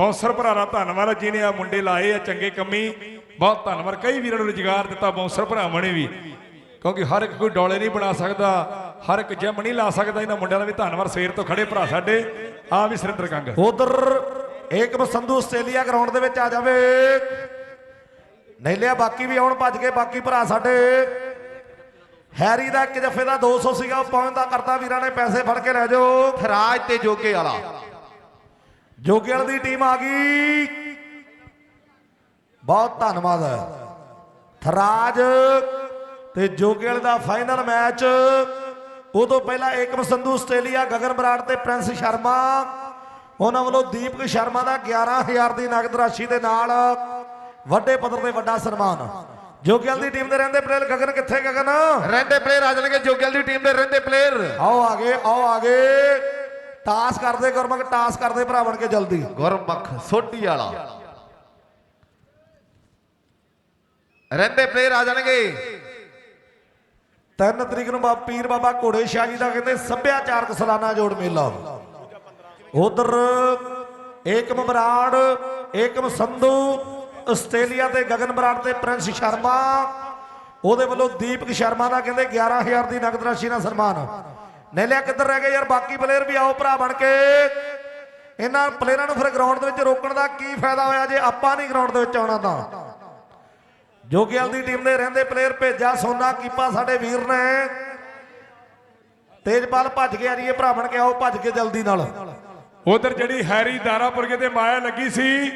Bouncer ਭਰਾ ਦਾ ਧੰਨਵਾਦ ਜਿਹਨੇ ਆ ਮੁੰਡੇ ਲਾਏ ਆ ਚੰਗੇ ਕੰਮੀ। ਬਹੁਤ ਧੰਨਵਾਦ। ਕਈ ਵੀਰਾਂ ਨੂੰ ਰੁਜ਼ਗਾਰ ਦਿੱਤਾ ਬੌਂਸਰ ਭਰਾਵਾਂ ਨੇ ਵੀ। ਕਿਉਂਕਿ ਹਰ ਇੱਕ ਕੋਈ ਡੋਲੇ ਨਹੀਂ ਬਣਾ ਸਕਦਾ, ਹਰ ਇੱਕ ਜਿਮ ਨਹੀਂ ਲਾ ਸਕਦਾ। ਇਹਨਾਂ ਮੁੰਡਿਆਂ ਦਾ ਵੀ ਧੰਨਵਾਦ। ਸਵੇਰ ਤੋਂ ਖੜੇ ਭਰਾ ਸਾਡੇ, ਆ ਵੀ ਸੁਰਿੰਦਰ ਕੰਗ। ਉਧਰ ਏਕਮ ਸੰਧੂ ਆਸਟ੍ਰੇਲੀਆ ਗਰਾਊਂਡ ਦੇ ਵਿੱਚ ਆ ਜਾਵੇ। ਨਹੀਂ ਲਿਆ ਬਾਕੀ ਵੀ ਆਉਣ, ਭੱਜ ਕੇ ਬਾਕੀ ਭਰਾ ਸਾਡੇ। ਹੈਰੀ ਦਾ ਇੱਕ ਜਫੇ ਦਾ 200 ਸੀਗਾ, ਉਹ ਪਹੁੰਚਦਾ ਕਰਤਾ। ਵੀਰਾਂ ਨੇ ਪੈਸੇ ਫੜ ਕੇ ਲੈ ਜਾਓ। ਥਰਾਜ ਤੇ ਜੋਗੇ ਵਾਲਾ। ਜੋਗੇਲ ਦੀ ਟੀਮ ਆ ਗਈ। ਬਹੁਤ ਧੰਨਵਾਦ ਥਰਾਜ ਤੇ ਜੋਗੇਲ ਦਾ ਫਾਈਨਲ ਮੈਚ ਉਹ ਤੋਂ ਪਹਿਲਾਂ ਏਕਮ ਸੰਧੂ ਆਸਟ੍ਰੇਲੀਆ ਗਗਨ ਬਰਾੜ ਤੇ ਪ੍ਰਿੰਸ ਸ਼ਰਮਾ। ਉਹਨਾਂ ਵੱਲੋਂ ਦੀਪਕ ਸ਼ਰਮਾ ਦਾ 11000 ਦੀ ਨਗਦ ਰਾਸ਼ੀ ਦੇ ਨਾਲ ਵੱਡੇ ਪੱਧਰ ਤੇ ਵੱਡਾ ਸਨਮਾਨ। ਜੋਗੇਲ ਦੀ ਟੀਮ ਦੇ ਰਹਿੰਦੇ ਪਲੇਅਰ ਗਗਨ ਕਿੱਥੇ ਗਗਨ? ਰਹਿੰਦੇ ਪਲੇਅਰ ਆ ਜਾਣਗੇ ਜੋਗੇਲ ਦੀ ਟੀਮ ਦੇ ਰਹਿੰਦੇ ਪਲੇਅਰ ਆਓ ਆਗੇ ਆਓ ਆਗੇ ਟਾਸ ਕਰਦੇ ਗੁਰਮੁਖ ਟਾਸ ਕਰਦੇ ਭਰਾ ਬਣ ਕੇ ਜਲਦੀ। ਗੁਰਮਖ ਸੋਢੀ ਵਾਲਾ। ਰਹਿੰਦੇ ਪਲੇਅਰ ਆ ਜਾਣਗੇ। 3 ਤਰੀਕ ਨੂੰ ਬਾ ਪੀਰ ਬਾਬਾ ਘੋੜੇ ਸ਼ਾਹ ਜੀ ਦਾ ਕਹਿੰਦੇ ਸੱਭਿਆਚਾਰਕ ਸਾਲਾਨਾ ਜੋੜ ਮੇਲਾ। ਉਧਰ ਏਕਮ ਬਰਾੜ ਏਕਮ ਸੰਧੂ ਆਸਟ੍ਰੇਲੀਆ ਤੇ ਗਗਨ ਬਰਾੜ ਤੇ ਪ੍ਰਿੰਸ ਸ਼ਰਮਾ। ਉਹਦੇ ਵੱਲੋਂ ਦੀਪਕ ਸ਼ਰਮਾ ਦਾ ਕਹਿੰਦੇ 11000 ਦੀ ਨਗਦ ਰਾਸ਼ੀ ਨਾਲ ਸਨਮਾਨ। ਨੇਲਿਆ ਕਿੱਧਰ ਰਹਿ ਗਏ ਯਾਰ? ਬਾਕੀ ਪਲੇਅਰ ਵੀ ਆਓ, ਭਰਾ ਬਣ ਕੇ। ਇਹਨਾਂ ਪਲੇਅਰਾਂ ਨੂੰ ਫਿਰ ਗਰਾਊਂਡ ਦੇ ਵਿੱਚ ਰੋਕਣ ਦਾ ਕੀ ਫਾਇਦਾ ਹੋਇਆ ਜੇ ਆਪਾਂ ਨਹੀਂ ਗਰਾਊਂਡ ਦੇ ਵਿੱਚ ਆਉਣਾ ਤਾਂ? ਜੋਗਿਆਲ ਦੀ ਟੀਮ ਦੇ ਰਹਿੰਦੇ ਪਲੇਅਰ ਭੇਜਿਆ ਸੋਨਾ, ਕੀਪਾ ਸਾਡੇ ਵੀਰ ਨੇ। ਤੇਜਪਾਲ ਭੱਜ ਗਿਆ ਜੀ, ਇਹ ਭਰਾ ਬਣ ਕੇ ਆਓ, ਭੱਜ ਕੇ ਜਲਦੀ ਨਾਲ। ਉਧਰ ਜਿਹੜੀ ਹੈਰੀ ਦਾਰਾਪੁਰਗੇ ਤੇ ਮਾਇਆ ਲੱਗੀ ਸੀ,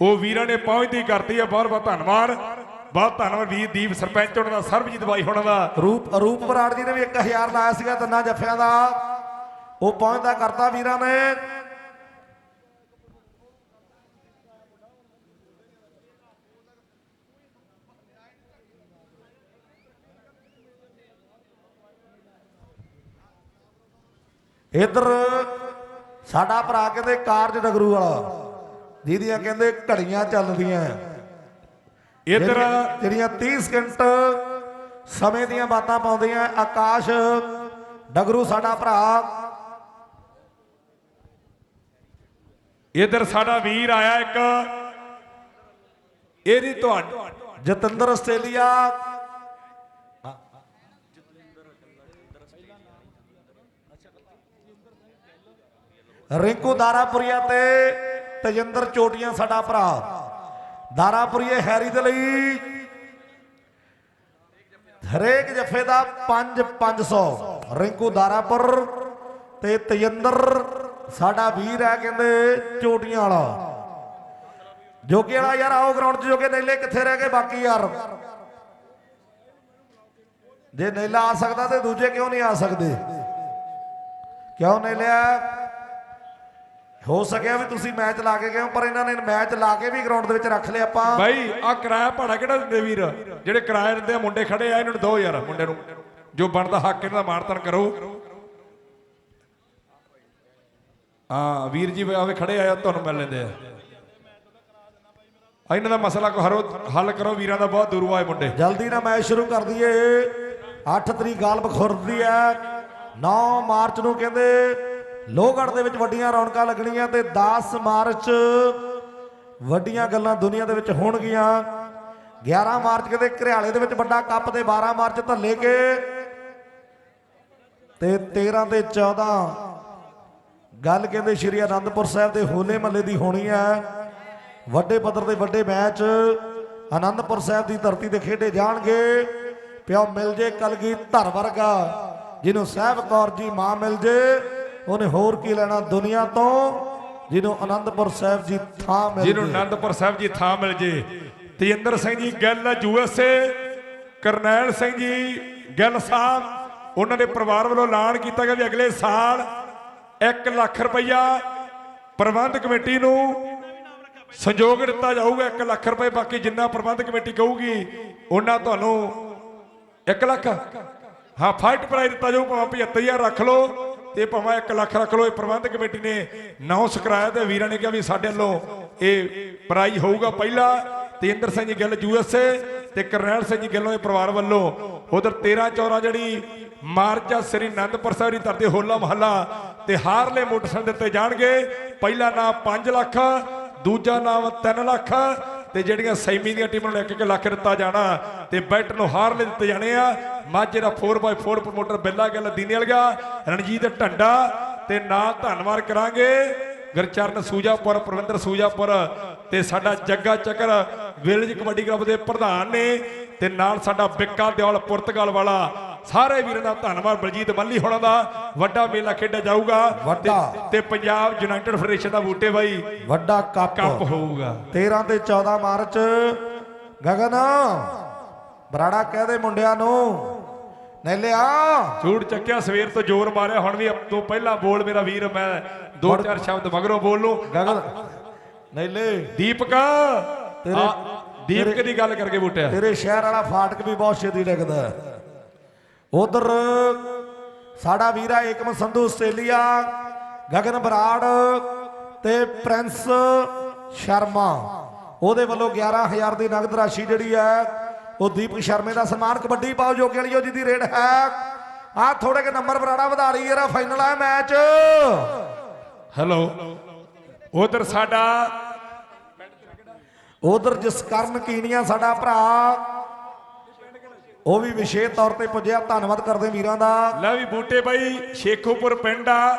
ਉਹ ਵੀਰਾਂ ਨੇ ਪਹੁੰਚਦੀ ਕਰਤੀ ਹੈ ਬਹੁਤ ਬਹੁਤ ਧੰਨਵਾਦ। ਬਹੁਤ ਧੰਨਵਾਦ ਵੀਰ ਦੀਪ, ਸਰਪੰਚ ਉਹਨਾਂ ਦਾ, ਸਰਬਜੀਤ ਬਾਈ ਉਹਨਾਂ ਦਾ। ਰੂਪ ਰੂਪ ਬਰਾੜ ਜੀ ਨੇ ਵੀ 1000 ਲਾਇਆ ਸੀਗਾ, ਤਿੰਨਾਂ ਜੱਫਿਆਂ ਦਾ। ਉਹ ਪਹੁੰਚਦਾ ਕਰਤਾ ਵੀਰਾਂ ਨੇ। ਇਧਰ ਸਾਡਾ ਭਰਾ ਕਹਿੰਦੇ ਕਾਰਜ ਡਗਰੂ ਵਾਲਾ। ਜਿਹਦੀਆਂ ਕਹਿੰਦੇ ਘੜੀਆਂ ਚੱਲਦੀਆਂ। ਇਧਰ ਜਿਹੜੀਆਂ- ਜਿਹੜੀਆਂ 30 ਸਕਿੰਟ ਸਮੇਂ ਦੀਆਂ ਬਾਤਾਂ ਪਾਉਂਦੀਆਂ ਆਕਾਸ਼ ਡਗਰੂ ਸਾਡਾ ਭਰਾ। ਇਧਰ ਸਾਡਾ ਵੀਰ ਆਇਆ ਇੱਕ। ਇਹਦੀ ਤੁਹਾਡੀ ਜਤਿੰਦਰ ਆਸਟ੍ਰੇਲੀਆ। ਰਿੰਕੂ ਦਾਰਾਪੁਰੀਆ ਤੇ ਤਜਿੰਦਰ ਚੋਟੀਆਂ ਸਾਡਾ ਭਰਾ। ਦਾਰਾਪੁਰੀਏ ਹੈਰੀ ਦੇ ਲਈ। ਹਰੇਕ ਜਫੇ ਦਾ 5 500 ਰਿੰਕੂ ਦਾਰਾਪੁਰ ਤੇ ਤਜਿੰਦਰ, ਸਾਡਾ ਵੀਰ ਹੈ ਕਹਿੰਦੇ ਚੋਟੀਆਂ ਵਾਲਾ। ਜੋਗੇ ਵਾਲਾ ਯਾਰ, ਆਓ ਗਰਾਊਂਡ 'ਚ ਜੋਗੇ ਨੇਲੇ ਕਿੱਥੇ ਰਹਿ ਗਏ ਬਾਕੀ ਯਾਰ? ਜੇ ਨੇਲਾ ਆ ਸਕਦਾ ਤੇ ਦੂਜੇ ਕਿਉਂ ਨਹੀਂ ਆ ਸਕਦੇ? ਕਿਉਂ ਨੇਲਿਆ ਹੋ ਸਕਿਆ ਵੀ ਤੁਸੀਂ ਮੈਚ ਲਾ ਕੇ ਗਏ ਹੋ ਪਰ ਇਹਨਾਂ ਨੇ ਮੈਚ ਲਾ ਕੇ ਵੀ ਗਰਾਊਂਡ ਦੇ ਵਿੱਚ ਰੱਖ ਲਿਆ ਆਪਾਂ। ਬਾਈ ਆ ਕਿਰਾਇਆ ਭਾੜਾ ਕਿਹੜਾ ਦਿੰਦੇ ਵੀਰ? ਜਿਹੜੇ ਕਿਰਾਇਆ ਦਿੰਦੇ ਆ ਮੁੰਡੇ ਖੜੇ ਆ ਇਹਨਾਂ ਨੂੰ ਦੋ ਯਾਰ ਮੁੰਡੇ ਨੂੰ। ਜੋ ਬਣਦਾ ਹੱਕ ਇਹਨਾਂ ਦਾ ਮਾਣਤਨ ਕਰੋ। ਹਾਂ ਵੀਰ ਜੀ ਆਵੇ ਖੜੇ ਆ ਤੁਹਾਨੂੰ ਮਿਲ ਲੈਂਦੇ ਆ। ਆ ਇਹਨਾਂ ਦਾ ਮਸਲਾ ਕੋ ਹਰੋ ਹੱਲ ਕਰੋ ਵੀਰਾਂ ਦਾ ਬਹੁਤ ਦੂਰੋਂ ਆਏ ਮੁੰਡੇ। ਜਲਦੀ ਨਾਲ ਮੈਚ ਸ਼ੁਰੂ ਕਰ ਦਈਏ। 8 ਤਰੀਕ ਗਾਲਬ ਖੁਰਦੀ ਹੈ। 9 ਮਾਰਚ ਨੂੰ ਕਹਿੰਦੇ ਲੋਹਗੜ੍ਹ ਦੇ ਵਿੱਚ ਵੱਡੀਆਂ ਰੌਣਕਾਂ ਲੱਗਣੀਆਂ ਤੇ 10 ਮਾਰਚ ਵੱਡੀਆਂ ਗੱਲਾਂ ਦੁਨੀਆ ਦੇ ਵਿੱਚ ਹੋਣਗੀਆਂ। 11 ਮਾਰਚ ਕਹਿੰਦੇ ਘਰਿਆਲੇ ਦੇ ਵਿੱਚ ਵੱਡਾ ਕੱਪ ਤੇ 12 ਮਾਰਚ ਧੱਲੇ ਕੇ ਤੇ 13 ਤੇ 14 ਗੱਲ ਕਹਿੰਦੇ ਸ਼੍ਰੀ ਅਨੰਦਪੁਰ ਸਾਹਿਬ ਦੇ ਹੋਲੇ ਮਹੱਲੇ ਦੀ ਹੋਣੀ ਹੈ। ਵੱਡੇ ਪੱਧਰ ਦੇ ਵੱਡੇ ਮੈਚ ਅਨੰਦਪੁਰ ਸਾਹਿਬ ਦੀ ਧਰਤੀ ਤੇ ਖੇਡੇ ਜਾਣਗੇ। ਪਿਓ ਮਿਲ ਜੇ ਕਲਗੀ ਧਰ ਵਰਗਾ, ਜਿਹਨੂੰ ਸਾਹਿਬ ਕੌਰ ਜੀ ਮਾਂ ਮਿਲ ਜੇ। ਉਹਨੇ ਹੋਰ ਕੀ ਲੈਣਾ? ਦੁਨੀਆ ਤੋਂ ਜਿਹਨੂੰ ਆਨੰਦਪੁਰ ਸਾਹਿਬ ਜੀ ਥਾਂ ਮਿਲ ਜਿਹਨੂੰ ਜੇ। ਆਨੰਦਪੁਰ ਸਾਹਿਬ ਜੀ ਥਾਂ ਮਿਲ ਜੇ। ਤੇਜਿੰਦਰ ਸਿੰਘ ਜੀ ਗਿੱਲ ਯੂਐਸਏ ਕਰਨੈਲ ਸਿੰਘ ਜੀ ਗਿੱਲ ਸਾਹਿਬ ਉਹਨਾਂ ਦੇ ਪਰਿਵਾਰ ਵੱਲੋਂ ਐਲਾਨ ਕੀਤਾ ਗਿਆ ਵੀ ਅਗਲੇ ਸਾਲ 1 ਲੱਖ ਰੁਪਈਆ ਪ੍ਰਬੰਧ ਕਮੇਟੀ ਨੂੰ ਸੰਯੋਗ ਦਿੱਤਾ ਜਾਊਗਾ 1 ਲੱਖ ਰੁਪਏ ਬਾਕੀ ਜਿੰਨਾ ਪ੍ਰਬੰਧ ਕਮੇਟੀ ਕਹੂਗੀ ਉਹਨਾਂ ਤੁਹਾਨੂੰ 1 ਲੱਖ। ਹਾਂ ਫਾਈਟ ਪ੍ਰਾਈਜ਼ ਦਿੱਤਾ ਜਾਊ ਭਾਵੇਂ 75000 ਰੱਖ ਲਓ। ਤੇ ਭਾਵੇਂ 1 ਲੱਖ ਰੱਖ ਲਓ, ਇਹ ਪ੍ਰਬੰਧ ਕਮੇਟੀ ਨੇ ਅਨਾਉਂਸ ਕਰਾਇਆ ਤੇ ਵੀਰਾਂ ਨੇ ਕਿਹਾ ਵੀ ਸਾਡੇ ਵੱਲੋਂ ਇਹ ਪ੍ਰਾਈਜ਼ ਹੋਊਗਾ ਪਹਿਲਾ। ਤੇਂਦਰ ਸਿੰਘ ਜੀ ਗਿੱਲ ਯੂਐਸਏ ਤੇ ਕਰਨੈਲ ਸਿੰਘ ਗਿੱਲੋਂ ਦੇ ਪਰਿਵਾਰ ਵੱਲੋਂ ਉਧਰ 13 14 ਜਿਹੜੀ ਮਾਰਚ ਆ, ਸ੍ਰੀ ਅਨੰਦਪੁਰ ਸਾਹਿਬ ਦੀ ਧਰਤੀ ਹੋਲਾ ਮਹੱਲਾ ਤੇ ਹਾਰਲੇ ਮੋਟਰਸਾਈਕਲ ਦਿੱਤੇ ਜਾਣਗੇ। ਪਹਿਲਾ ਨਾਮ 5 ਲੱਖ, ਦੂਜਾ ਨਾਮ 3 ਲੱਖ ਤੇ ਜਿਹੜੀਆਂ ਸੈਮੀ ਦੀਆਂ ਟੀਮਾਂ ਨੂੰ 1-1 ਲੱਖ ਦਿੱਤਾ ਜਾਣਾ ਤੇ ਬੈਟ ਨੂੰ ਹਾਰ ਲੈ ਦਿੱਤੇ ਜਾਣੇ ਆ। ਮਾਝੇ ਦਾ 4x4 ਪ੍ਰਮੋਟਰ ਬਿੱਲਾ ਗੱਲ ਦੀਨੇ ਵਾਲਿਆ ਰਣਜੀਤ ਢੰਡਾ ਤੇ ਨਾਲ ਧੰਨਵਾਦ ਕਰਾਂਗੇ। ਗੁਰਚਰਨ ਸੂਜਾਪੁਰ, ਪ੍ਰਵਿੰਦਰ ਸੂਜਾਪੁਰ ਤੇ ਸਾਡਾ ਜੱਗਾ ਚੱਕਰ ਵਿਲੇਜ ਕਬੱਡੀ ਕਲੱਬ ਦੇ ਪ੍ਰਧਾਨ ਨੇ ਤੇ ਨਾਲ ਸਾਡਾ ਬਿੱਕਾ ਦਿਓਲ ਪੁਰਤਗਾਲ ਵਾਲਾ ਸਾਰੇ ਵੀਰਾਂ ਦਾ ਧੰਨਵਾਦ ਬਲਜੀਤ ਮੱਲੀ ਹੋਣਾ ਦਾ। ਵੱਡਾ ਮੇਲਾ ਖੇਡਿਆ ਜਾਊਗਾ। ਵੱਡਾ। ਤੇ- ਪੰਜਾਬ ਯੂਨਾਈਟਿਡ ਫੈਡਰੇਸ਼ਨ ਦਾ ਬੂਟੇ ਬਾਈ। ਵੱਡਾ ਕੱਪ। ਕੱਪ ਹੋਊਗਾ। 13 ਤੇ 14 ਮਾਰਚ। ਗਗਨ ਬਰਾੜਾ ਕਹਦੇ ਮੁੰਡਿਆਂ ਨੂੰ। ਨੈਲਿਆ। ਝੂੜ ਚੱਕਿਆ ਸਵੇਰ ਤੋਂ ਜ਼ੋਰ ਮਾਰਿਆ। ਹੁਣ ਵੀ ਤੋਂ ਪਹਿਲਾਂ ਬੋਲ ਮੇਰਾ ਵੀਰ ਮੈਂ ਦੋ ਚਾਰ ਸ਼ਬਦ ਮਗਰੋਂ ਬੋਲ ਲੂੰ। ਗਗਨ ਨੈਲੇ। ਦੀਪਕ ਤੇਰੇ- ਦੀਪਕ ਦੀ ਗੱਲ ਕਰਕੇ ਬੂਟਿਆ। ਤੇਰੇ ਸ਼ਹਿਰ ਵਾਲਾ ਫਾਟਕ ਵੀ ਬਹੁਤ ਛੇਤੀ ਲਿਖਦਾ ਉਧਰ ਸਾਡਾ ਵੀਰਾ ਏਕਮ ਸੰਧੂ ਆਸਟ੍ਰੇਲੀਆ ਗਗਨ ਬਰਾੜ ਤੇ ਪ੍ਰਿੰਸ ਸ਼ਰਮਾ। ਉਹਦੇ ਵੱਲੋਂ 11000 ਦੀ ਨਗਦ ਰਾਸ਼ੀ ਜਿਹੜੀ ਹੈ ਉਹ ਦੀਪਕ ਸ਼ਰਮੇ ਦਾ ਸਨਮਾਨ ਕਬੱਡੀ ਪਾਓ ਜੋਗੇ ਵਾਲੀ ਜਿਹਦੀ ਰੇਡ ਹੈ। ਆ ਥੋੜੇ ਕੇ ਨੰਬਰ ਬਰਾੜਾ ਵਧਾ ਲਈ ਯਾਰ ਫਾਈਨਲ ਆ ਮੈਚ ਹੈਲੋ ਉਧਰ ਸਾਡਾ ਉਧਰ ਜਸਕਰਨ ਕੀਨੀਆ ਸਾਡਾ ਭਰਾ ਉਹ ਵੀ ਵਿਸ਼ੇਸ਼ ਤੌਰ ਤੇ ਪੁੱਜਿਆ। ਧੰਨਵਾਦ ਕਰਦੇ ਵੀਰਾਂ ਦਾ। ਲੈ ਵੀ ਬੂਟੇ ਬਾਈ ਸ਼ੇਖੂਪੁਰ ਪਿੰਡ ਆ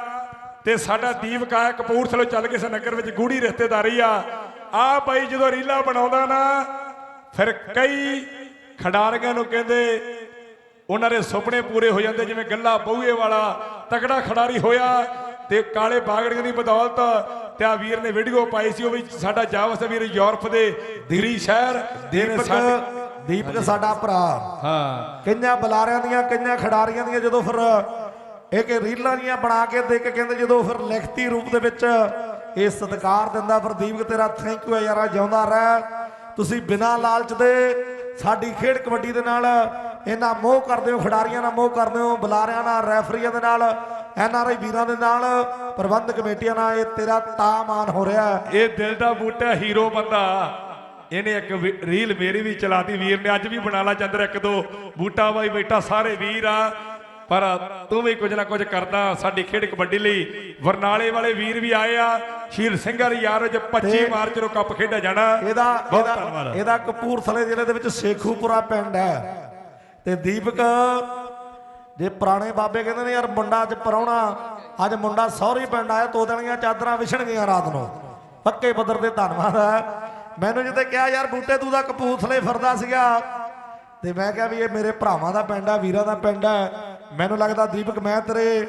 ਤੇ ਸਾਡਾ ਦੀਪਕ ਆ ਕਪੂਰਥਲੇ ਚੱਲ ਕੇ ਨਗਰ ਵਿੱਚ ਗੂੜੀ ਰਿਸ਼ਤੇਦਾਰੀ ਆ। ਆ ਬਾਈ ਜਦੋਂ ਰੀਲਾ ਬਣਾਉਂਦਾ ਨਾ ਫਿਰ ਕਈ ਖਿਡਾਰੀਆਂ ਨੂੰ ਕਹਿੰਦੇ ਉਹਨਾਂ ਦੇ ਸੁਪਨੇ ਪੂਰੇ ਹੋ ਜਾਂਦੇ ਜਿਵੇਂ ਗੱਲਾ ਬਹੂਏ ਵਾਲਾ ਤਕੜਾ ਖਿਡਾਰੀ ਹੋਇਆ ਤੇ ਕਾਲੇ ਬਾਗੜੀਆਂ ਦੀ ਬਦੌਲਤ ਤੇ ਆ ਵੀਰ ਨੇ ਵੀਡੀਓ ਪਾਈ ਸੀ ਉਹ ਵੀ ਸਾਡਾ ਜਾਵਸ ਵੀਰ ਯੂਰਪ ਦੇ ਦਿਰੀ ਸ਼ਹਿਰ ਦੇ ਨੇ ਸਾਡੇ ਦੀਪਕ ਸਾਡਾ ਭਰਾ। ਹਾਂ। ਕਈਆਂ ਬੁਲਾਰਿਆਂ ਦੀਆਂ ਕਈਆਂ ਖਿਡਾਰੀਆਂ ਦੀਆਂ ਜਦੋਂ ਫਿਰ ਇਹ ਕਿ ਰੀਲਾਂ ਜੀਆਂ ਬਣਾ ਕੇ ਦੇ ਕੇ ਕਹਿੰਦੇ ਜਦੋਂ ਫਿਰ ਲਿਖਤੀ ਰੂਪ ਦੇ ਵਿੱਚ ਇਹ ਸਤਿਕਾਰ ਦਿੰਦਾ ਫਿਰ ਦੀਪਕ ਤੇਰਾ ਥੈਂਕ ਯੂ ਯਾਰਾ ਜਿਉਂਦਾ ਰਹਿ। ਤੁਸੀਂ ਬਿਨਾਂ ਲਾਲਚ ਦੇ ਸਾਡੀ ਖੇਡ ਕਬੱਡੀ ਦੇ ਨਾਲ ਇਹਨਾਂ ਮੋਹ ਕਰਦੇ ਹੋ ਖਿਡਾਰੀਆਂ ਨਾਲ ਮੋਹ ਕਰਦੇ ਹੋ ਬੁਲਾਰਿਆਂ ਨਾਲ ਰੈਫਰੀਆਂ ਦੇ ਨਾਲ ਐਨ ਆਰ ਆਈ ਵੀਰਾਂ ਦੇ ਨਾਲ ਪ੍ਰਬੰਧਕ ਕਮੇਟੀਆਂ ਨਾਲ ਇਹ ਤੇਰਾ ਤਾਮਾਨ ਹੋ ਰਿਹਾ। ਇਹ ਦਿਲ ਦਾ ਬੂਟਾ ਹੀਰੋ ਬੰਦਾ। ਇਹਨੇ ਇੱਕ ਰੀਲ ਮੇਰੀ ਵੀ ਚਲਾਤੀ ਵੀਰ ਨੇ ਅੱਜ ਵੀ ਬਣਾ ਲਾ ਚੰਦਰ ਇੱਕ ਦੋ ਬੂਟਾ ਬਾਈ ਬੈਠਾ ਸਾਰੇ ਵੀਰ ਆ। ਪਰ ਤੂੰ ਵੀ ਕੁਝ ਨਾ ਕੁਝ ਕਰਦਾ ਸਾਡੀ ਖੇਡ ਕਬੱਡੀ ਲਈ। ਵਰਨਾਲੇ ਵਾਲੇ ਵੀਰ ਵੀ ਆਏ ਆ ਸ਼ੀਲ ਸਿੰਘਾਂ ਦੀ ਯਾਰ ਵਿੱਚ 25 ਮਾਰਚ ਨੂੰ ਕੱਪ ਖੇਡਿਆ ਜਾਣਾ। ਇਹਦਾ ਬਹੁਤ ਧੰਨਵਾਦ। ਇਹਦਾ ਕਪੂਰਥਲੇ ਜ਼ਿਲ੍ਹੇ ਦੇ ਵਿੱਚ ਸੇਖੂਪੁਰਾ ਪਿੰਡ ਹੈ। ਤੇ ਦੀਪਕ ਜੇ ਪੁਰਾਣੇ ਬਾਬੇ ਕਹਿੰਦੇ ਨੇ ਯਾਰ ਮੁੰਡਾ ਅੱਜ ਪਰਾਉਣਾ ਅੱਜ ਮੁੰਡਾ ਸਹੁਰੀ ਪਿੰਡ ਆਇਆ ਤੋ ਦੇਣੀਆਂ ਚਾਦਰਾਂ ਵਿਛਣਗੀਆਂ ਰਾਤ ਨੂੰ। ਪੱਕੇ ਪੱਧਰ ਤੇ ਧੰਨਵਾਦ ਹੈ। ਮੈਨੂੰ ਜਿੱਤੇ ਕਿਹਾ ਯਾਰ ਬੂਟੇ ਤੂੰ ਦਾ ਕਪੂਰਥਲੇ ਫਿਰਦਾ ਸੀਗਾ। ਤੇ ਮੈਂ ਕਿਹਾ ਵੀ ਇਹ ਮੇਰੇ ਭਰਾਵਾਂ ਦਾ ਪਿੰਡ ਆ ਵੀਰਾਂ ਦਾ ਪਿੰਡ ਹੈ ਮੈਨੂੰ ਲੱਗਦਾ ਦੀਪਕ ਮੈਂ ਤੇਰੇ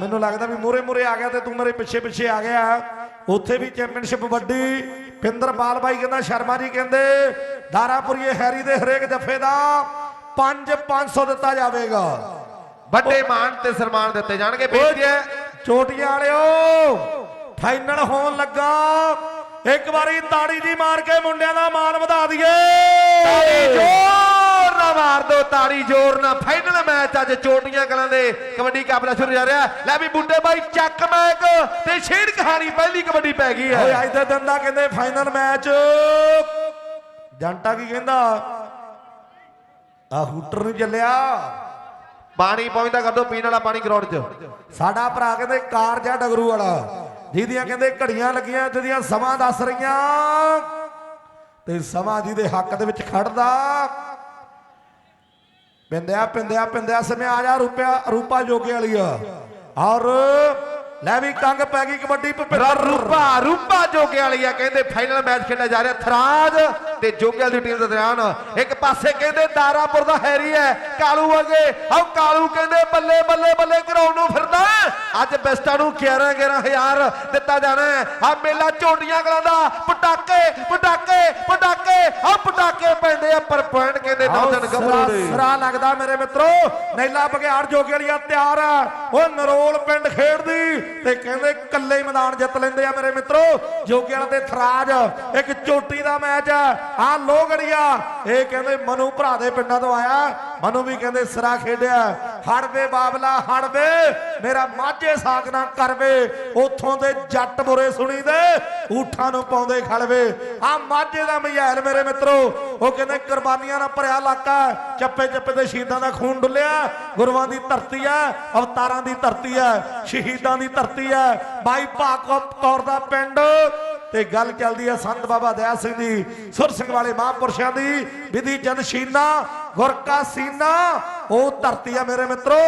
ਮੈਨੂੰ ਲੱਗਦਾ ਵੀ ਮੂਰੇ ਮੂਰੇ ਆ ਗਿਆ ਤੇ ਤੂੰ ਮੇਰੇ ਪਿੱਛੇ ਪਿੱਛੇ ਆ ਗਿਆ। ਉੱਥੇ ਵੀ ਚੈਂਪੀਅਨਸ਼ਿਪ ਵੱਡੀ। ਪਿੰਦਰਪਾਲ ਬਾਈ ਕਹਿੰਦਾ ਸ਼ਰਮਾ ਜੀ ਕਹਿੰਦੇ ਦਾਰਾਪੁਰੀਏ ਹੈਰੀ ਦੇ ਹਰੇਕ ਜੱਫੇ ਦਾ 5 500 ਦਿੱਤਾ ਜਾਵੇਗਾ। ਵੱਡੇ ਮਾਣ ਤੇ ਸਨਮਾਨ ਦਿੱਤੇ ਜਾਣਗੇ ਹੈ। ਚੋਟੀਆਂ ਵਾਲਿਓ ਫਾਈਨਲ ਹੋਣ ਲੱਗਾ। ਇੱਕ ਵਾਰੀ ਤਾੜੀ ਜੀ ਮਾਰ ਕੇ ਮੁੰਡਿਆਂ ਦਾ ਮਾਣ ਵਧਾ ਦਈਏ। ਤਾੜੀ ਜ਼ੋਰ ਨਾਲ ਮਾਰ ਦੋ ਤਾੜੀ ਜ਼ੋਰ ਨਾਲ। ਫਾਈਨਲ ਮੈਚ ਅੱਜ ਚੋਟੀਆਂ ਕਲਾਂ ਦੇ ਕਬੱਡੀ ਕਾਬਲਾ ਸ਼ੁਰੂ ਜਾ ਰਿਹਾ। ਲੈ ਵੀ ਬੁੱਢੇ ਬਾਈ ਚੱਕ ਮੈਕ ਤੇ ਛੇੜ ਕਹਾਣੀ ਪਹਿਲੀ ਕਬੱਡੀ ਪੈ ਗਈ ਓਏ ਹੈ ਅੱਜ ਦੇ ਦਿਨ ਦਾ ਕਹਿੰਦੇ ਫਾਈਨਲ ਮੈਚ ਜੰਟਾ ਕੀ ਕਹਿੰਦਾ? ਆ ਹੂਟਰ ਨਹੀਂ ਚੱਲਿਆ। ਪਾਣੀ ਪਹੁੰਚਦਾ ਕਰ ਦੋ ਪੀਣ ਵਾਲਾ ਪਾਣੀ ਗਰਾਊਂਡ 'ਚ। ਸਾਡਾ ਭਰਾ ਕਹਿੰਦੇ ਕਾਰ ਜਾਂ ਡਗਰੂ ਵਾਲਾ। ਜਿਹਦੀਆਂ ਕਹਿੰਦੇ ਘੜੀਆਂ ਲੱਗੀਆਂ, ਜਿਹਦੀਆਂ ਸਮਾਂ ਦੱਸ ਰਹੀਆਂ। ਤੇ ਸਮਾਂ ਜਿਹਦੇ ਹੱਕ ਦੇ ਵਿੱਚ ਖੜਦਾ। ਪਿੰਦਿਆ ਪਿੰਦਿਆ ਪਿੰਦਿਆ, ਸਮੇਂ ਆ ਜਾ ਰੁਪਿਆ, ਰੂਪਾ ਜੋਗੇ ਵਾਲੀ ਆ। ਔਰ ਲੈ ਵੀ ਕੰਗ ਪੈ ਗਈ ਕਬੱਡੀ ਭੁਪਿੰਦਰ ਰੂਪਾ ਰੂਪਾ ਜੋਗੇ ਵਾਲੀ ਆ, ਕਹਿੰਦੇ ਫਾਈਨਲ ਮੈਚ ਖੇਡਿਆ ਜਾ ਰਿਹਾ ਥਰਾਜ ਤੇ ਜੋਗੇ ਵਾਲੀ ਟੀਮ ਦੇ ਦਰਮਿਆਨ ਇੱਕ ਪਾਸੇ ਕਹਿੰਦੇ ਦਾਰਾਪੁਰ ਦਾ ਹੈਰੀ ਹੈ ਕਾਲੂ ਵਰਗੇ ਆਹ ਕਾਲੂ ਕਹਿੰਦੇ ਬੱਲੇ ਬੱਲੇ ਬੱਲੇ ਗਰਾਊਂਡ ਨੂੰ ਫਿਰਦਾ। ਅੱਜ ਬੈਸਟਾਂ ਨੂੰ 11 11000 ਦਿੱਤਾ ਜਾਣਾ ਆ ਮੇਲਾ ਝੋਟੀਆਂ ਕਲਾਂ ਦਾ ਪਟਾਕੇ ਪਟਾਕੇ ਪਟਾਕੇ ਆ ਪਟਾਕੇ ਪੈਂਦੇ ਆ ਪਰ ਪੁਆਇੰਟ ਕਹਿੰਦੇ ਨੌਜਨ ਗੱਭਰੂ ਦੇ ਸਰਾ ਲੱਗਦਾ ਮੇਰੇ ਮਿੱਤਰੋ। ਨੈਲਾ ਬਗਿਆੜ ਜੋਗੇ ਵਾਲੀਆ ਤਿਆਰ ਆ। ਉਹ ਨਰੋਲ ਪਿੰਡ ਖੇਡਦੀ ਤੇ ਕਹਿੰਦੇ ਕੱਲੇ ਮੈਦਾਨ ਜਿੱਤ ਲੈਂਦੇ ਆ ਮੇਰੇ ਮਿੱਤਰੋ। ਜੋਗੇ ਵਾਲਾ ਤੇ ਥਰਾਜ ਇੱਕ ਚੋਟੀ ਦਾ ਮੈਚ ਆ। ਆ ਲੋਗੜੀਆ ਇਹ ਕਹਿੰਦੇ ਮਨੂ ਭਰਾ ਦੇ ਪਿੰਡਾਂ ਤੋਂ ਆਇਆ। ਮਨੂ ਵੀ ਕਹਿੰਦੇ ਸਿਰਾ ਖੇਡਿਆ। ਹੜਵੇ ਬਾਬਲਾ ਹੜਵੇ ਮੇਰਾ ਮਾਝੇ ਸਾਗ ਨਾ ਕਰਵੇ, ਉਥੋਂ ਦੇ ਜੱਟ ਬੁਰੇ ਸੁਣੀ ਦੇ ਊਠਾਂ ਨੂੰ ਪਾਉਂਦੇ ਖਲਵੇ ਆ ਮਾਝੇ ਦਾ ਮਹਿਲ ਮੇਰੇ ਮਿੱਤਰੋ, ਉਹ ਕਹਿੰਦੇ ਕੁਰਬਾਨੀਆਂ ਨਾਲ ਭਰਿਆ ਇਲਾਕਾ ਚੱਪੇ ਚੱਪੇ ਤੇ ਸ਼ਹੀਦਾਂ ਦਾ ਖੂਨ ਡੁੱਲਿਆ, ਗੁਰੂਆਂ ਦੀ ਧਰਤੀ ਹੈ, ਅਵਤਾਰਾਂ ਦੀ ਧਰਤੀ ਹੈ, ਸ਼ਹੀਦਾਂ ਦੀ ਧਰਤੀ ਹੈ। ਬਾਈ ਭਾਗਵਤ ਕੌਰ ਦਾ ਪਿੰਡ, ਤੇ ਗੱਲ ਚੱਲਦੀ ਹੈ ਸੰਤ ਬਾਬਾ ਦਇਆ ਸਿੰਘ ਜੀ ਸੁਰ ਸਿੰਘ ਵਾਲੇ ਮਹਾਂਪੁਰਸ਼ਾਂ ਦੀ, ਵਿਧੀ ਜਨ ਸ਼ੀਨਾ ਗੁਰਕਾ ਸੀਨਾ, ਉਹ ਧਰਤੀ ਆ ਮੇਰੇ ਮਿੱਤਰੋ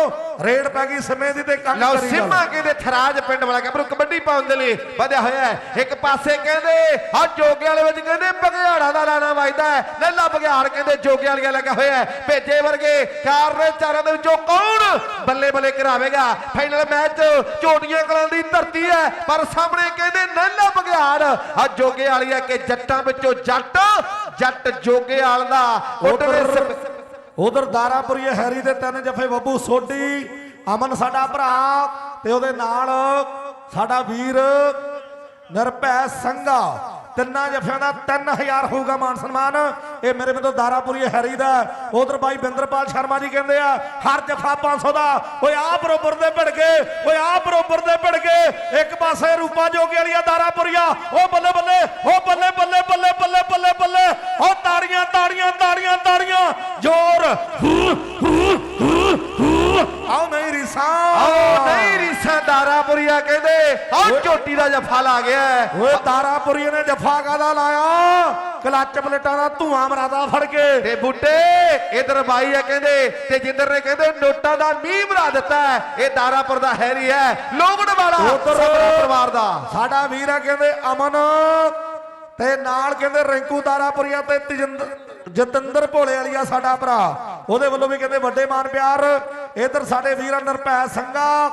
ਰੇਡ ਪੈ ਗਈ ਸਮੇਂ ਦੀ ਤੇ ਲਓ ਕਰੀ ਕਹਿੰਦੇ ਥਰਾਜ ਪਿੰਡ ਵਾਲਾ ਗੱਭਰੂ ਕਬੱਡੀ ਪਾਉਣ ਦੇ ਲਈ ਵਧਿਆ ਹੋਇਆ ਹੈ। ਇੱਕ ਪਾਸੇ ਕਹਿੰਦੇ ਆ ਜੋਗੇ ਵਾਲੇ ਵਿੱਚ ਕਹਿੰਦੇ ਬਗਿਆੜਾ ਦਾ ਲਾਣਾ ਵੱਜਦਾ ਹੈ। ਲੱਲਾ ਬਗਿਆੜ ਕਹਿੰਦੇ ਜੋਗੇ ਵਾਲਿਆ ਲੱਗਾ ਹੋਇਆ ਹੈ। ਭੇਜੇ ਵਰਗੇ ਚਾਰ ਨੇ ਚਾਰਾਂ ਦੇ ਵਿੱਚੋਂ ਕੌਣ ਬੱਲੇ ਬੱਲੇ ਕਰਾਵੇਗਾ? ਫਾਈਨਲ ਮੈਚ ਝੋਟੀਆਂ ਕਲਾਂ ਦੀ ਧਰਤੀ ਹੈ ਪਰ ਸਾਹਮਣੇ ਕਹਿੰਦੇ ਨੱਲਾ ਬਗਿਆੜ ਆ ਜੋਗੇ ਵਾਲੀਆ ਕਿ ਜੱਟਾਂ ਵਿੱਚੋਂ ਜੱਟ ਜੱਟ ਜੋਗੇ ਵਾਲ ਦਾ ਉੱਡਦੇ ਉਧਰ ਦਾਰਾਪੁਰੀਏ ਹੈਰੀ ਦੇ ਤਿੰਨ ਜਫੇ ਬੱਬੂ ਸੋਢੀ ਅਮਨ ਸਾਡਾ ਭਰਾ ਤੇ ਉਹਦੇ ਨਾਲ ਸਾਡਾ ਵੀਰ ਨਿਰਭੈ ਸੰਘਾ। ਤਿੰਨਾਂ ਜਫਿਆਂ ਦਾ 3000 ਹੋਊਗਾ ਮਾਨ ਸਨਮਾਨ। ਇਹ ਮੇਰੇ ਵੱਲੋਂ ਦਾਰਾਪੁਰੀਏ ਹੈਰੀ ਦਾ ਉਧਰ ਬਾਈ ਬਿੰਦਰਪਾਲ ਸ਼ਰਮਾ ਜੀ ਕਹਿੰਦੇ ਆ, ਹਰ ਜਫਾ 500 ਦਾ। ਓਏ ਆ ਬਰੋਬਰ ਦੇ ਭਿੜ ਗਏ ਓਏ ਆ ਬਰੋਬਰ ਦੇ ਭਿੜ ਗਏ ਇੱਕ ਪਾਸੇ ਰੂਪਾ ਜੋਗੀ ਵਾਲੀਆ ਦਾਰਾਪੁਰੀਆ ਉਹ ਬੱਲੇ ਬੱਲੇ ਉਹ ਬੱਲੇ ਬੱਲੇ ਬੱਲੇ ਬੱਲੇ ਬੱਲੇ ਬੱਲੇ। ਉਹ ਤਾੜੀਆਂ ਤਾੜੀਆਂ ਤਾੜੀਆਂ ਤਾੜੀਆਂ। ਜ਼ੋਰ। ਆਓ ਨਹੀਂ ਰਿਸਾ। ਆਓ ਨਹੀਂ ਰੀਸਾ ਦਾਰਾਪੁਰੀਆ ਕਹਿੰਦੇ ਆਓ ਝੋਟੀ ਦਾ ਜਫਾ ਲਾ ਗਿਆ। ਓਏ ਤਾਰਾਪੁਰੀ ਨੇ ਜਫਾ ਕਾਦਾ ਲਾਇਆ? ਕਲੱਚ ਪਲੇਟਾਂ ਦਾ ਧੂਆਂ ਮਰਾਦਾ ਫੜ ਕੇ। ਤੇ ਬੁੱਟੇ ਇਧਰ ਬਾਈ ਆ ਕਹਿੰਦੇ ਤੇ ਜਿੰਦਰ ਨੇ ਕਹਿੰਦੇ ਨੋਟਾਂ ਦਾ ਮੀਂਹ ਬਣਾ ਦਿੱਤਾ। ਇਹ ਦਾਰਾਪੁਰ ਦਾ ਹੈਰੀ ਹੈ ਲੋਗੜ ਵਾਲਾ ਸਭਰਾ ਪਰਿਵਾਰ ਦਾ। ਸਾਡਾ ਵੀਰ ਆ ਕਹਿੰਦੇ ਅਮਨ ਤੇ ਨਾਲ ਕਹਿੰਦੇ ਰਿੰਕੂ ਦਾਰਾਪੁਰੀਆ ਤੇ ਤਜਿੰਦਰ ਜਤਿੰਦਰ ਭੋਲੇ ਵਾਲੀਆ ਸਾਡਾ ਭਰਾ। ਉਹਦੇ ਵੱਲੋਂ ਵੀ ਕਹਿੰਦੇ ਵੱਡੇ ਮਾਨ ਪਿਆਰ। ਇਧਰ ਸਾਡੇ ਵੀਰ ਨਿਰਭੈ ਸੰਗਾ।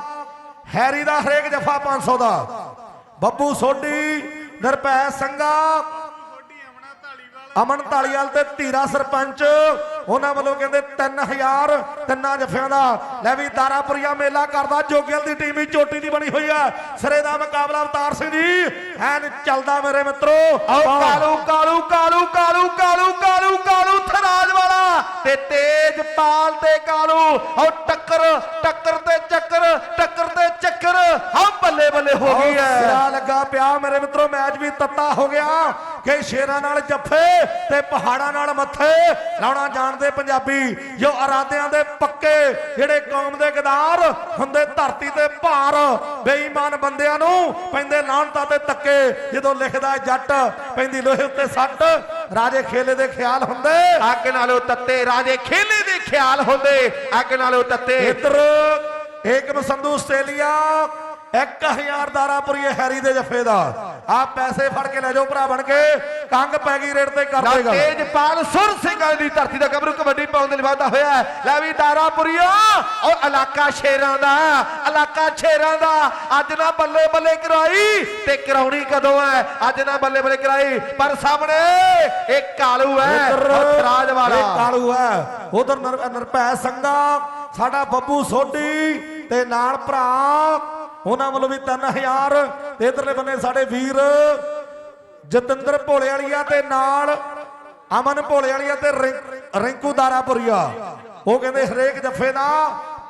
ਹੈਰੀ ਦਾ ਹਰੇਕ ਜਫਾ 500 ਦਾ। ਬੱਬੂ ਸੋਢੀ ਨਿਰਭੈ ਸੰਗਾ। ਅਮਨ ਢਾਲੀਵਾਲ ਤੇ ਧੀਰਾ ਸਰਪੰਚ। ਉਹਨਾਂ ਵੱਲੋਂ ਕਹਿੰਦੇ 3000 ਤਿੰਨਾਂ ਜਫਿਆਂ ਦਾ। ਲੈ ਵੀ ਦਾਰਾਪੁਰੀਆ ਮੇਲਾ ਕਰਦਾ। ਜੋਗਿਆਲ ਦੀ ਟੀਮ ਵੀ ਚੋਟੀ ਦੀ ਬਣੀ ਹੋਈ ਆ ਸਿਰੇ ਦਾ ਮੁਕਾਬਲਾ ਅਵਤਾਰ ਸਿੰਘ ਜੀ। ਐਨ ਚੱਲਦਾ ਮੇਰੇ ਮਿੱਤਰੋ। ਆਓ। ਕਾਲੂ ਕਾਲੂ ਕਾਲੂ ਕਾਲੂ ਕਾਲੂ ਕਾਲੂ ਕਾਲੂ ਥਰਾਜ ਵਾਲਾ ਤੇ ਤੇਜ ਤੇ ਕਾਲੂ। ਆਓ ਟੱਕਰ ਟੱਕਰ ਤੇ ਚੱਕਰ, ਟੱਕਰ ਤੇ ਚੱਕਰ। ਹਾਂ ਬੱਲੇ ਬੱਲੇ ਹੋ ਗਈ ਹੈ। ਸਿਰਾ ਲੱਗਾ ਪਿਆ ਮੇਰੇ ਮਿੱਤਰੋ, ਮੈਚ ਵੀ ਤੱਤਾ ਹੋ ਗਿਆ। ਕਿ ਸ਼ੇਰਾਂ ਨਾਲ ਜੱਫੇ ਤੇ ਪਹਾੜਾਂ ਨਾਲ ਮੱਥੇ। ਲਾਉਣਾ ਜਾਣਦੇ ਪੰਜਾਬੀ, ਜੋ ਇਰਾਦਿਆਂ ਦੇ ਪੱਕੇ ਜਿਹੜੇ ਕੌਮ ਦੇ ਗਦਾਰ ਹੁੰਦੇ ਧਰਤੀ ਤੇ ਭਾਰ। ਬੇਈਮਾਨ ਬੰਦਿਆਂ ਨੂੰ ਪੈਂਦੇ ਲਾਹਣਤਾਂ ਤੇ ਤੱਕੇ ਜਦੋਂ ਲਿਖਦਾ ਜੱਟ, ਪੈਂਦੀ ਲੋਹੇ ਉੱਤੇ ਸੱਟ। ਰਾਜੇ ਖੇਲੇ ਦੇ ਖਿਆਲ ਹੁੰਦੇ। ਅੱਗ ਨਾਲੋਂ ਤੱਤੇ ਰਾਜੇ ਖੇਲੇ ਦੇ ਖਿਆਲ ਹੁੰਦੇ। ਅੱਗ ਨਾਲੋਂ ਤੱਤੇ। ਇੱਧਰ ਏਕਮ ਸੰਧੂ ਆਸਟ੍ਰੇਲੀਆ 1000 ਦਾਰਾਪੁਰੀ ਹੈਰੀ ਦੇ ਜੱਫੇ ਦਾ। ਆ ਪੈਸੇ ਫੜ ਕੇ ਲੈ ਜਾਓ ਭਰਾ ਬਣ ਕੇ। ਕੰਗ ਪੈ ਗਈ ਰੇਡ ਤੇ ਕਰ ਦੇਗਾ ਤੇਜਪਾਲ ਸੁਰ ਸਿੰਘਾਂ ਦੀ ਧਰਤੀ ਦਾ ਗੱਭਰੂ ਕਬੱਡੀ ਪਾਉਣ ਦੇ ਲਈ ਵਾਧਾ ਹੋਇਆ। ਲੈ ਵੀ ਦਾਰਾਪੁਰੀਆ ਔਰ ਇਲਾਕਾ ਸ਼ੇਰਾਂ ਦਾ ਇਲਾਕਾ ਸ਼ੇਰਾਂ ਦਾ। ਅੱਜ ਨਾ ਬੱਲੇ ਬੱਲੇ ਕਰਾਈ ਤੇ ਕਰਾਉਣੀ ਕਦੋਂ ਹੈ? ਅੱਜ ਨਾ ਬੱਲੇ ਬੱਲੇ ਕਰਾਈ। ਪਰ ਸਾਹਮਣੇ ਇੱਕ ਕਾਲੂ ਔਰ ਰਾਜ ਇਹ ਵਾਲਾ ਕਾਲੂ ਹੈ। ਉਧਰ ਨਿਰਭੈ ਸੰਗਾ ਸਾਡਾ ਬੱਬੂ ਸੋਢੀ ਤੇ ਨਾਲ ਭਰਾ ਉਹਨਾਂ ਵੱਲੋਂ ਵੀ 3000 ਤੇ ਇਧਰਲੇ ਬੰਨੇ ਸਾਡੇ ਵੀਰ ਜਤਿੰਦਰ ਭੋਲੇ ਵਾਲੀਆ ਤੇ ਨਾਲ ਅਮਨ ਭੋਲੇ ਵਾਲੀਆ ਤੇ ਰਿੰਕੂ ਦਾਰਾਪੁਰੀਆ। ਉਹ ਕਹਿੰਦੇ ਹਰੇਕ ਜੱਫੇ ਦਾ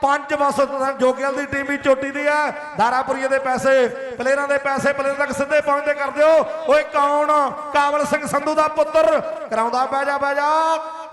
ਪੰਜ ਵਸਤ ਜੋਗਿਆਲ ਦੀ ਟੀਮ ਵੀ ਚੋਟੀ ਦੀ ਹੈ। ਦਾਰਾਪੁਰੀਏ ਦੇ ਪੈਸੇ, ਪਲੇਅਰਾਂ ਦੇ ਪੈਸੇ ਪਲੇਅਰ ਤੱਕ ਸਿੱਧੇ ਪਹੁੰਚਦੇ ਕਰ ਦਿਓ। ਓਏ ਕੌਣ? ਕਾਬਲ ਸਿੰਘ ਸੰਧੂ ਦਾ ਪੁੱਤਰ। ਕਰਾਉਂਦਾ ਬਹਿ ਜਾ ਬਹਿ ਜਾ।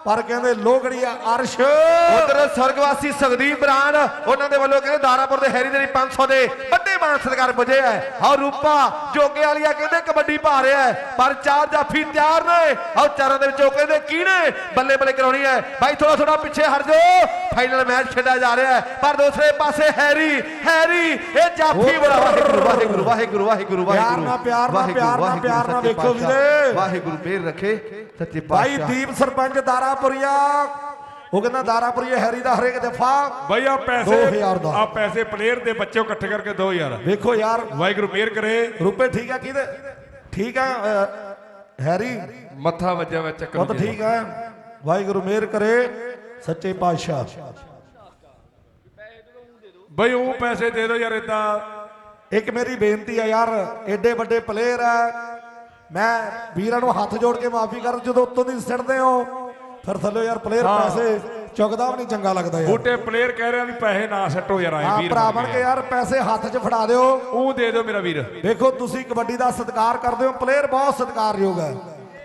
ਪਰ ਕਹਿੰਦੇ ਲੋਗੜੀਆ ਅਰਸ਼। ਉਧਰ ਸਰਗਵਾਸੀ ਸੁਖਦੀਪ ਬਰਾਨ ਉਹਨਾਂ ਦੇ ਵੱਲੋਂ ਕਹਿੰਦੇ ਦਾਰਾਪੁਰ ਦੇ ਹੈਰੀ ਦੇ 500 ਦੇ ਵੱਡੇ ਮਾਨ ਸਤਿਕਾਰ ਪੁੱਜੇ ਹੈ ਆਹ ਰੂਪਾ ਜੋਗੇ ਵਾਲੀਆ ਕਹਿੰਦੇ ਕਬੱਡੀ ਪਾ ਰਿਹਾ ਹੈ ਪਰ ਚਾਰ ਜਾਫੀ ਤਿਆਰ ਨੇ। ਆਹ ਚਾਰਾਂ ਦੇ ਵਿੱਚੋਂ ਕਹਿੰਦੇ ਕਿਹਨੇ ਬੱਲੇ ਬੱਲੇ ਕਰਾਉਣੀ ਹੈ ਭਾਈ ਥੋੜਾ ਥੋੜਾ ਪਿੱਛੇ ਹਟ ਜਾਓ। ਫਾਈਨਲ ਮੈਚ ਖੇਡਿਆ ਜਾ ਰਿਹਾ ਹੈ ਪਰ ਦੂਸਰੇ ਪਾਸੇ ਹੈਰੀ ਹੈਰੀ ਇਹ ਜਾਫੀ ਬੜਾ ਵਾਹਿਗੁਰੂ ਵਾਹਿਗੁਰੂ ਵਾਹਿਗੁਰੂ ਵਾਹਿਗੁਰੂ ਪਿਆਰ ਨਾਲ, ਪਿਆਰ ਨਾਲ, ਪਿਆਰ ਨਾਲ, ਪਿਆਰ ਨਾਲ ਵੇਖੋ ਵੀਰੇ। ਵਾਹਿਗੁਰੂ ਮਿਹਰ ਰੱਖੇ ਸੱਚੇ ਭਾਈ ਪਾਤਸ਼ਾਹ। ਦੀਪ ਸਰਪੰਚ ਦਾਰਾਪੁਰੀਆ ਉਹ ਕਹਿੰਦਾ ਦਾਰਾਪੁਰੀਆ ਹੈਰੀ ਦਾ ਹਰੇਕ ਜਫਾ ਬਈ ਆ ਪੈਸੇ 2000 ਦਾ। ਆ ਪੈਸੇ ਪਲੇਅਰ ਦੇ ਬੱਚੇ ਇਕੱਠੇ ਕਰਕੇ ਦੋ ਯਾਰ ਵੇਖੋ ਯਾਰ। ਵਾਹਿਗੁਰੂ ਮਿਹਰ ਕਰੇ। ਰੁਪਏ ਠੀਕ ਆ ਕਿਹਦੇ? ਠੀਕ ਆ ਹੈਰੀ? ਮੱਥਾ ਵੱਜਿਆ ਵਿੱਚ ਚੱਕਰ ਉਹ ਤਾਂ ਠੀਕ ਆ। ਵਾਹਿਗੁਰੂ ਮਿਹਰ ਕਰੇ। ਸੱਚੇ ਪਾਤਸ਼ਾਹ। ਬਈ ਉਹ ਪੈਸੇ ਦੇ ਦਿਓ ਯਾਰ ਇਦਾਂ ਇੱਕ ਮੇਰੀ ਬੇਨਤੀ ਆ ਯਾਰ ਐਡੇ ਵੱਡੇ ਪਲੇਅਰ ਆ। ਮੈਂ ਵੀਰਾਂ ਨੂੰ ਹੱਥ ਜੋੜ ਕੇ ਮਾਫੀ ਕਰ ਜਦੋਂ ਉੱਤੋਂ ਦੀ ਸਿੱਟਦੇ ਹੋ ਫਿਰ ਥੱਲੇ ਯਾਰ ਪਲੇਅਰ। ਪੈਸੇ ਚੁੱਕਦਾ ਵੀ ਨਹੀਂ ਚੰਗਾ ਲੱਗਦਾ ਯਾਰ। ਬੂਟੇ ਪਲੇਅਰ ਕਹਿ ਰਿਹਾ ਵੀ ਪੈਸੇ ਨਾ ਸੱਟੋ ਯਾਰ ਆਏ ਵੀਰ ਭਰਾ ਬਣ ਕੇ ਯਾਰ ਪੈਸੇ ਹੱਥ 'ਚ ਫੜਾ ਦਿਓ। ਉਹ ਦੇ ਦਿਓ ਮੇਰਾ ਵੀਰ। ਵੇਖੋ ਤੁਸੀਂ ਕਬੱਡੀ ਦਾ ਸਤਿਕਾਰ ਕਰਦੇ ਹੋ ਪਲੇਅਰ ਬਹੁਤ ਸਤਿਕਾਰਯੋਗ ਹੈ।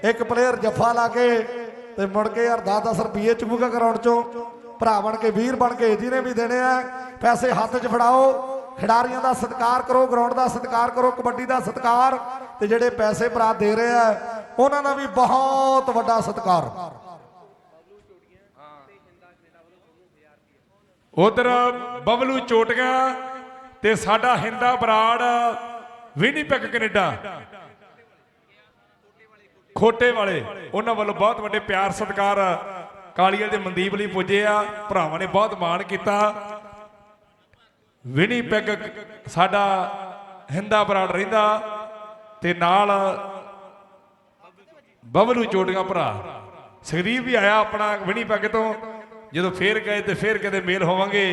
ਇੱਕ ਪਲੇਅਰ ਜੱਫਾ ਲਾ ਕੇ ਤੇ ਮੁੜ ਕੇ ਯਾਰ 10-10 ਰੁਪਏ ਚੁੱਕੂਗਾ ਗਰਾਊਂਡ ਚੋਂ। ਭਰਾ ਬਣ ਕੇ, ਵੀਰ ਬਣ ਕੇ ਜਿਹਨੇ ਵੀ ਦੇਣੇ ਆ, ਪੈਸੇ ਹੱਥ 'ਚ ਫੜਾਓ। ਖਿਡਾਰੀਆਂ ਦਾ ਸਤਿਕਾਰ ਕਰੋ ਗਰਾਊਂਡ ਦਾ ਸਤਿਕਾਰ ਕਰੋ, ਕਬੱਡੀ ਦਾ ਸਤਿਕਾਰ। ਤੇ ਜਿਹੜੇ ਪੈਸੇ ਭਰਾ ਦੇ ਰਹੇ ਆ, ਉਹਨਾਂ ਦਾ ਵੀ ਬਹੁਤ ਵੱਡਾ ਸਤਿਕਾਰ। ਉਧਰ ਬਬਲੂ ਚੋਟੀਆਂ ਤੇ ਸਾਡਾ ਹਿੰਦਾ ਬਰਾੜ ਵਿਨੀਪੈਗ ਕੈਨੇਡਾ ਖੋਟੇ ਵਾਲੇ, ਉਹਨਾਂ ਵੱਲੋਂ ਬਹੁਤ ਵੱਡੇ ਪਿਆਰ ਸਤਿਕਾਰ ਕਾਲੀਆ ਦੇ ਮਨਦੀਪ ਲਈ ਪੁੱਜੇ ਆ। ਭਰਾਵਾਂ ਨੇ ਬਹੁਤ ਮਾਣ ਕੀਤਾ। ਵਿਨੀਪੈਗ ਸਾਡਾ ਹਿੰਦਾ ਬਰਾੜ ਰਹਿੰਦਾ ਤੇ ਨਾਲ ਬਬਲੂ ਚੋਟੀਆਂ ਭਰਾ। ਸੁਖਦੀਪ ਵੀ ਆਇਆ ਆਪਣਾ ਵਿਨੀਪੈਗ ਤੋਂ। ਜਦੋਂ ਫੇਰ ਗਏ ਤੇ ਫੇਰ ਕਦੇ ਮੇਲ ਹੋਵਾਂਗੇ।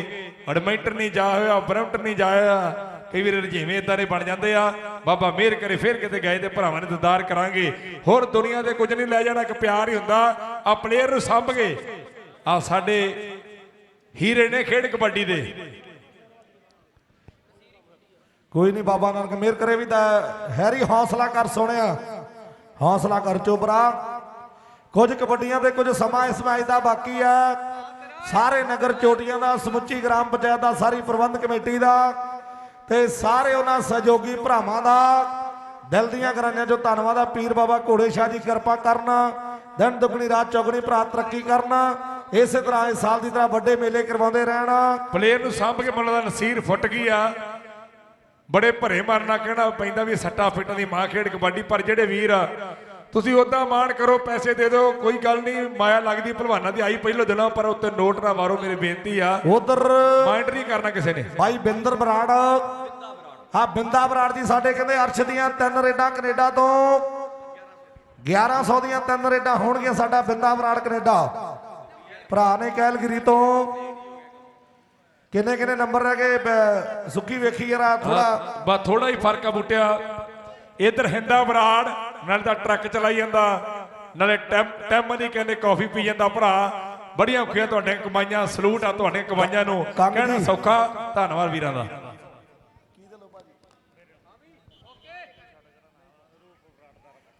ਐਡਮਿੰਟਨ ਨਹੀਂ ਜਾ ਹੋਇਆ ਬਰੈਂਪਟਨ ਨਹੀਂ ਜਾ ਹੋਇਆ। ਕਈ ਵਾਰ ਰਜੀਵੇਂ ਇਦਾਂ ਦੇ ਬਣ ਜਾਂਦੇ ਆ। ਬਾਬਾ ਮਿਹਰ ਕਰੇ ਫਿਰ ਕਿਤੇ ਗਏ ਤੇ ਭਰਾਵਾਂ ਨੇ ਦਿਦਾਰ ਕਰਾਂਗੇ। ਹੋਰ ਦੁਨੀਆ ਦੇ ਕੁਝ ਨਹੀਂ ਲੈ ਜਾਣਾ, ਇੱਕ ਪਿਆਰ ਹੀ ਹੁੰਦਾ। ਆ ਪਲੇਅਰ ਨੂੰ ਸਾਂਭ ਕੇ ਆ ਸਾਡੇ ਹੀਰੇ ਨੇ ਖੇਡ ਕਬੱਡੀ ਦੇ। ਕੋਈ ਨਹੀਂ ਬਾਬਾ ਨਾਨਕ ਮਿਹਰ ਕਰੇ ਵੀ ਤਾਂ ਹੈਰੀ ਹੌਸਲਾ ਕਰ ਸੋਹਣਿਆ। ਹੌਸਲਾ ਕਰ ਚੋਬਰਾ ਕੁਝ ਕਬੱਡੀਆਂ ਤੇ ਕੁਝ ਸਮਾਂ ਇਸ ਮੈਚ ਦਾ ਬਾਕੀ ਆ। ਸਾਰੇ ਨਗਰ ਚੋਟੀਆਂ ਦਾ, ਸਮੁੱਚੀ ਗ੍ਰਾਮ ਪੰਚਾਇਤ ਦਾ, ਸਾਰੀ ਪ੍ਰਬੰਧ ਕਮੇਟੀ ਦਾ। ਤੇ ਸਾਰੇ ਉਹਨਾਂ ਸਹਿਯੋਗੀ ਭਰਾਵਾਂ ਦਾ ਦਿਲ ਦੀਆਂ ਗਰਾਈਆਂ ਚੋਂ ਧੰਨਵਾਦ ਆ। ਪੀਰ ਬਾਬਾ ਘੋੜੇ ਸ਼ਾਹ ਦੀ ਕਿਰਪਾ ਕਰਨਾ, ਦਿਨ ਦੁਗਣੀ, ਰਾਤ ਚੌਗਣੀ, ਭਰਾ ਤਰੱਕੀ ਕਰਨਾ, ਇਸੇ ਤਰ੍ਹਾਂ ਇਸ ਸਾਲ ਦੀ ਤਰ੍ਹਾਂ ਵੱਡੇ ਮੇਲੇ ਕਰਵਾਉਂਦੇ ਰਹਿਣਾ। ਪਲੇਅਰ ਨੂੰ ਸਾਂਭ ਕੇ ਮੁੱਲ ਦਾ ਨਸੀਰ ਫੁੱਟ ਗਈ ਆ। ਬੜੇ ਭਰੇ ਮਰਨਾ ਕਹਿਣਾ ਪੈਂਦਾ ਵੀ ਸੱਟਾ ਫਿੱਟਾਂ ਦੀ ਮਾਂ ਖੇਡ ਕਬੱਡੀ, ਪਰ ਜਿਹੜੇ ਵੀਰ ਆ ਤੁਸੀਂ ਉਦਾਂ ਮਾਣ ਕਰੋ ਪੈਸੇ ਦੇ ਦਿਓ ਕੋਈ ਗੱਲ ਨਹੀਂ ਮਾਇਆ ਲੱਗਦੀ ਭਲਵਾਨਾਂ ਦੀ ਆਈ ਪਹਿਲੋ ਦਿਨਾਂ ਪਰ ਉੱਤੇ ਨੋਟ ਨਾ ਮਾਰੋ ਮੇਰੀ ਬੇਨਤੀ ਆ। ਉਧਰ ਮਾਈਂਡ ਨਹੀਂ ਕਰਨਾ ਕਿਸੇ ਨੇ। ਭਾਈ ਬਿੰਦਰ ਬਰਾੜ ਆ ਬਿੰਦਾ ਬਰਾੜ ਜੀ ਸਾਡੇ ਕਹਿੰਦੇ ਅਰਸ਼ ਦੀਆਂ ਤਿੰਨ ਰੇਡਾਂ ਕੈਨੇਡਾ ਤੋਂ 1100 ਦੀਆਂ ਤਿੰਨ ਰੇਡਾਂ ਹੋਣਗੀਆਂ ਸਾਡਾ ਬਿੰਦਾ ਬਰਾੜ ਕੈਨੇਡਾ। ਭਰਾ ਨੇ ਕੈਲਗਰੀ ਤੋਂ ਕਿੰਨੇ ਕਿੰਨੇ ਨੰਬਰ ਰਹਿ ਗਏ? ਬ- ਸੁੱਕੀ ਵੇਖੀ ਯਾਰ ਥੋੜਾ ਬਸ ਥੋੜਾ ਹੀ ਫ਼ਰਕ ਆ ਬੁੱਟਿਆ। ਇਧਰ ਹਿੰਦਾ ਬਰਾੜ ਨਾਲ ਤਾਂ ਟਰੱਕ ਚਲਾਈ ਜਾਂਦਾ। ਨਾਲੇ ਟੈਮ ਟੈਮ ਦੀ ਕਹਿੰਦੇ ਕਾਫੀ ਪੀ ਜਾਂਦਾ ਭਰਾ। ਬੜੀਆਂ ਔਖੀਆਂ ਤੁਹਾਡੇ ਕਮਾਈਆਂ ਸਲੂਟ ਆ ਤੁਹਾਡੇ ਕਮਾਈਆਂ ਨੂੰ। ਕਹਿਣਾ। ਸੌਖਾ ਧੰਨਵਾਦ ਵੀਰਾਂ ਦਾ।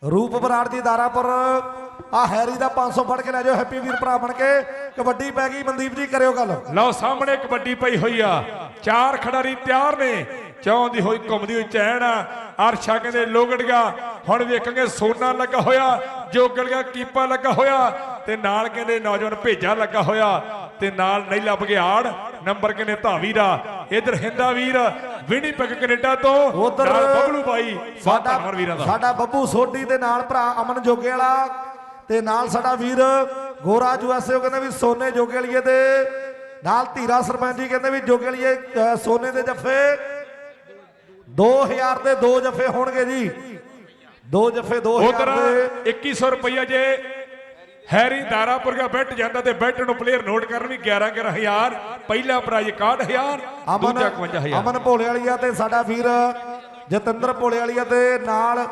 ਰੂਪ ਬਰਾੜ ਦੀ ਦਾਰਾਪੁਰ ਆ ਹੈਰੀ ਦਾ 500 ਫੜ ਕੇ ਲੈ ਜਾਓ ਹੈਪੀ ਵੀਰ ਭਰਾ ਬਣ ਕੇ। ਕਬੱਡੀ ਪੈ ਗਈ ਮਨਦੀਪ ਜੀ ਕਰਿਓ ਗੱਲ। ਲਓ ਸਾਹਮਣੇ ਕਬੱਡੀ ਪਈ ਹੋਈ ਆ। ਚਾਰ ਖਿਡਾਰੀ ਤਿਆਰ ਨੇ। ਚਾਹੁੰਦੀ ਹੋਈ ਘੁੰਮਦੀ ਹੋਈ ਚੈਨ ਆ ਅਰਸ਼ਾ ਕਹਿੰਦੇ ਲੋਗੜ ਗਿਆ। ਹੁਣ ਵੇਖਾਂਗੇ ਸੋਨਾ ਲੱਗਾ ਹੋਇਆ ਜੋਗਲ ਗਿਆ ਕੀਪਾ ਲੱਗਾ ਹੋਇਆ ਤੇ ਨਾਲ ਕਹਿੰਦੇ ਨੌਜਵਾਨ ਭੇਜਾ ਲੱਗਾ ਹੋਇਆ ਤੇ ਨਾਲ ਨਹੀਂ ਲੱਭ ਗਿਆ ਨੰਬਰ ਕਹਿੰਦੇ ਧਾਵੀ ਦਾ। ਇਧਰ ਹਿੰਦਾ ਵੀਰ ਵਿਨੀਪੈਗ ਕੈਨੇਡਾ ਤੋਂ ਉਧਰ ਬਬਲੂ ਬਾਈ ਸਾਡਾ ਧੰਨਵਾਦ ਵੀਰਾਂ ਦਾ। ਸਾਡਾ ਬੱਬੂ ਸੋਢੀ ਦੇ ਨਾਲ ਭਰਾ ਅਮਨ ਜੋਗੇ ਵਾਲਾ ਤੇ ਨਾਲ ਸਾਡਾ ਵੀਰ ਗੋਰਾ ਯੂਐਸਏ ਕਹਿੰਦੇ ਵੀ ਸੋਨੇ ਜੋਗੇ ਵਾਲੀਏ ਦੇ। ਨਾਲ ਧੀਰਾ ਸਰਪੰਚ ਜੀ ਕਹਿੰਦੇ ਵੀ ਜੋਗੇ ਵਾਲੀਏ ਸੋਨੇ ਦੇ ਜੱਫੇ। 2000 ਦੇ ਦੋ ਜੱਫੇ ਹੋਣਗੇ ਜੀ। ਦੋ ਜੱਫੇ 2000 ਉਧਰ ਦੇ 2100 ਰੁਪਈਆ ਜੇ ਹੈਰੀ ਦਾਰਾਪੁਰ ਦਾ ਬੈਟ ਜਾਂਦਾ ਤੇ ਬੈਟ ਨੂੰ ਪਲੇਅਰ ਨੋਟ ਕਰਨ ਵੀ 11 11000 ਪਹਿਲਾ ਪ੍ਰਾਈਜ਼ 61000 ਅਮਨ ਦੂਜਾ 51000 ਅਮਨ ਭੋਲੇ ਵਾਲੀਆ ਤੇ ਸਾਡਾ ਵੀਰ ਜਤਿੰਦਰ ਭੋਲੇ ਵਾਲੀਆ ਤੇ ਨਾਲ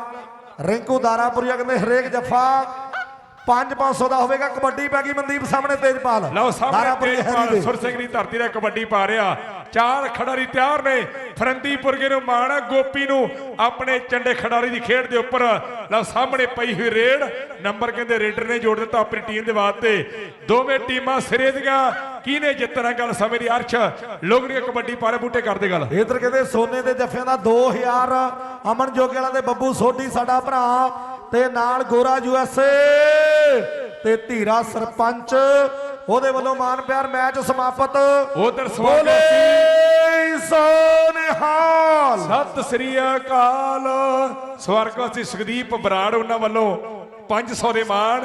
ਰਿੰਕੂ ਦਾਰਾਪੁਰੀਆ ਕਹਿੰਦੇ ਹਰੇਕ ਜੱਫਾ 5-500 ਦਾ ਹੋਵੇਗਾ ਕਬੱਡੀ ਪੈ ਗਈ ਮਨਦੀਪ ਸਾਹਮਣੇ ਤੇਜਪਾਲ। ਲਓ ਸਾਹਮਣੇ ਤੇਜਪਾਲ ਦੇ ਸੁਰ ਸਿੰਘ ਦੀ। ਧਰਤੀ ਦਾ ਕਬੱਡੀ ਪਾ ਰਿਹਾ। ਚਾਰ ਖਿਡਾਰੀ ਤਿਆਰ ਨੇ। ਫਰੰਦੀਪੁਰਗੇ ਨੂੰ ਮਾਣ ਗੋਪੀ ਨੂੰ ਆਪਣੇ ਚੰਡੇ ਖਿਡਾਰੀ ਦੀ ਖੇਡ ਦੇ ਉੱਪਰ। ਲਓ ਸਾਹਮਣੇ ਪਈ ਹੋਈ ਰੇਡ। ਨੰਬਰ ਕਹਿੰਦੇ ਰੇਡਰ ਨੇ ਜੋੜ ਦਿੱਤਾ ਆਪਣੀ ਟੀਮ ਦੇ ਵਾਸਤੇ। ਦੋਵੇਂ ਟੀਮਾਂ ਸਿਰੇ ਦੀਆਂ। ਕਿਹਨੇ ਜਿੱਤਣਾ ਗੱਲ ਸਮੇਂ ਦੀ ਅਰਸ਼? ਲੋਗੜੀਆਂ ਕਬੱਡੀ ਪਾਰੇ ਬੂਟੇ ਕਰਦੇ ਗੱਲ। ਇਧਰ ਕਹਿੰਦੇ ਸੋਨੇ ਦੇ ਜੱਫਿਆਂ ਦਾ 2000 ਅਮਨ ਜੋਗੇ ਵਾਲਾ ਤੇ ਬੱਬੂ ਸੋਢੀ ਸਾਡਾ ਭਰਾ। ਤੇ ਨਾਲ ਗੋਰਾ ਯੂਐਸਏ ਤੇ ਧੀਰਾ ਸਰਪੰਚ। ਉਹਦੇ ਵੱਲੋਂ ਮਾਨ ਪਿਆਰ ਮੈਚ ਸਮਾਪਤ। ਉਧਰ ਸਵਾਗਤ ਸੋਨਿਹਾਲ। ਸਤਿ ਸ੍ਰੀ ਅਕਾਲ। ਸਵਰਗਵਾਸੀ ਸੁਖਦੀਪ ਬਰਾੜ ਉਹਨਾਂ ਵੱਲੋਂ 500 ਦੇ ਮਾਣ।